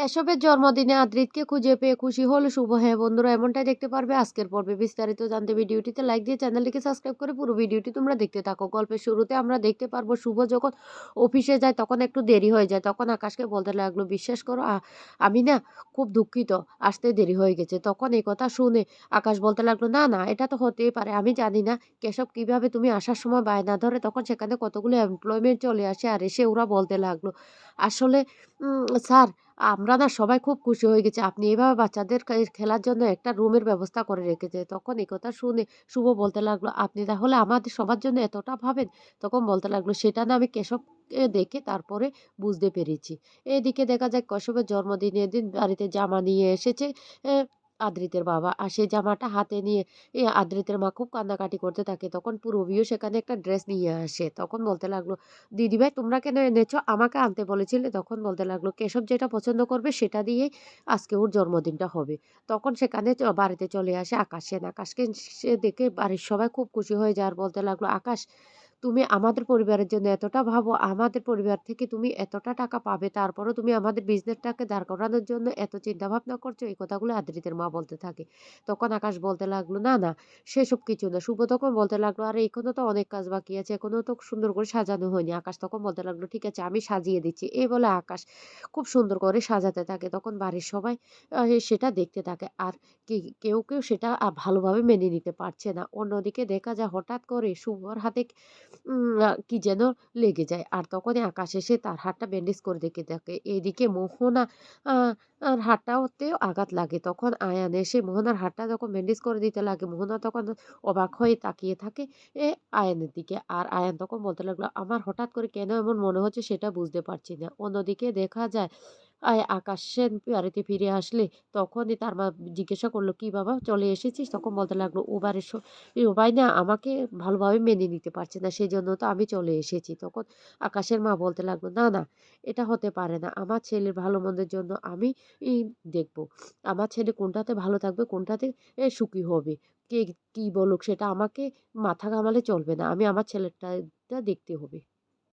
কেশবের জন্মদিনে আদ্রিতকে খুঁজে পেয়ে খুশি হল শুভ। হ্যাঁ বন্ধুরা, এমনটাই দেখতে পারবে আজকের পর্বে। বিস্তারিত জানতে ভিডিওটিতে লাইক দিয়ে চ্যানেলটিকে সাবস্ক্রাইব করে পুরো ভিডিওটি তোমরা দেখতে থাকো। গল্পের শুরুতে আমরা দেখতে পারব শুভ যখন অফিসে যায়, তখন একটু দেরি হয়ে যায়, তখন আকাশকে বলতে লাগল, বিশ্বাস করো আমি না খুব দুঃখিত, আসতে দেরি হয়ে গেছে। তখন এই কথা শুনে আকাশ বলতে লাগল, না না, এটা তো হতেই পারে, আমি জানি না কেশব কীভাবে তুমি আসার সময় বায়না ধরে তখন সেখানে কতগুলো এমপ্লয়মেন্ট চলে আসে। আর এসে ওরা বলতে লাগল আসলে স্যার, আমরা না সবাই খুব খুশি হয়ে গেছি। আপনি এভাবে বাচ্চাদের খেলার জন্য একটা রুমের ব্যবস্থা করে রেখেছে। তখন এই কথা শুনে শুভ বলতে লাগল, আপনি তাহলে আমাদের সবার জন্য এতটা ভাবেন? তখন বলতে লাগল, সেটা না আমি কেশব দেখে তারপরে বুঝতে পেরেছি। এদিকে দেখা যায়, কশবের জন্মদিনের দিন বাড়িতে জামা নিয়ে এসেছে আদ্রিতের বাবা। আর সেই জামাটা হাতে নিয়ে এই আদ্রিতের মা খুব কান্নাকাটি করতে থাকে। তখন পূরবীও সেখানে একটা ড্রেস নিয়ে আসে। তখন বলতে লাগল দিদিভাই তোমরা কেন এনেছো? আমাকে আনতে বলেছিলে। তখন বলতে লাগল, কেশব যেটা পছন্দ করবে সেটা দিয়েই আজকে ওর জন্মদিনটা হবে। তখন সেখানে বাড়িতে চলে আসে আকাশ সেন। আকাশকে সে দেখে বাড়ির সবাই খুব খুশি হয়ে যায়। আর বলতে লাগল, আকাশ তুমি আমাদের পরিবারের জন্য এতটা ভাবো, আমাদের পরিবার থেকে তুমি এতটা টাকা পাবে, তারপরও তুমি আমাদের বিজনেসটাকে দাঁড় করানোর জন্য এত চিন্তা ভাবনা করছ, এই কথাগুলো আদ্রিতের মা বলতে থাকে। তখন আকাশ বলতে লাগল, না না, সেসব কিছু না। শুভ তখন বলতে লাগল, আর, এখনও তো অনেক কাজ বাকি আছে, এখনও তো সুন্দর করে সাজানো হয়নি। আকাশ তখন বলতে লাগল, ঠিক আছে, আমি সাজিয়ে দিচ্ছি। এই বলে আকাশ খুব সুন্দর করে সাজাতে থাকে। তখন বাড়ির সবাই সেটা দেখতে থাকে। আর কেউ কেউ সেটা ভালোভাবে মেনে নিতে পারছে না। অন্যদিকে দেখা যায়, হঠাৎ করে শুভর হাতে কি যেন লেগে যায়। আর তখনই আকাশ এসে তার হাতটা ব্যান্ডেজ করে দেখে। থাকে এদিকে মোহনা আর হাতটাতেও আঘাত লাগে। তখন আয়ান এসে মোহনার হাতটা যখন ব্যান্ডেজ করে দিতে লাগে, মোহনা তখন অবাক হয়ে তাকিয়ে থাকে এ, আয়ানের দিকে। আর আয়ান তখন বলতে লাগল, আমার হঠাৎ করে কেন এমন মনে হচ্ছে সেটা বুঝতে পারছি না। অন্যদিকে দেখা যায় আকাশ সেন বাড়িতে ফিরে আসলে তখনই তার মা জিজ্ঞাসা করল, কি বাবা, চলে এসেছিস? তখন বলতে লাগল ও বাড়ির ভাই না, আমাকে ভালোভাবে মেনে নিতে পারছে না সেই জন্য তো আমি চলে এসেছি। তখন আকাশের মা বলতে লাগল, না না, এটা হতে পারে না। আমার ছেলের ভালো মন্দের জন্য আমি দেখব। আমার ছেলে কোনটাতে ভালো থাকবে, কোনটাতে সুখী হবে? কে কি বলুক, সেটা আমাকে মাথা ঘামালে চলবে না। আমি আমার ছেলেটা দেখতে হবে।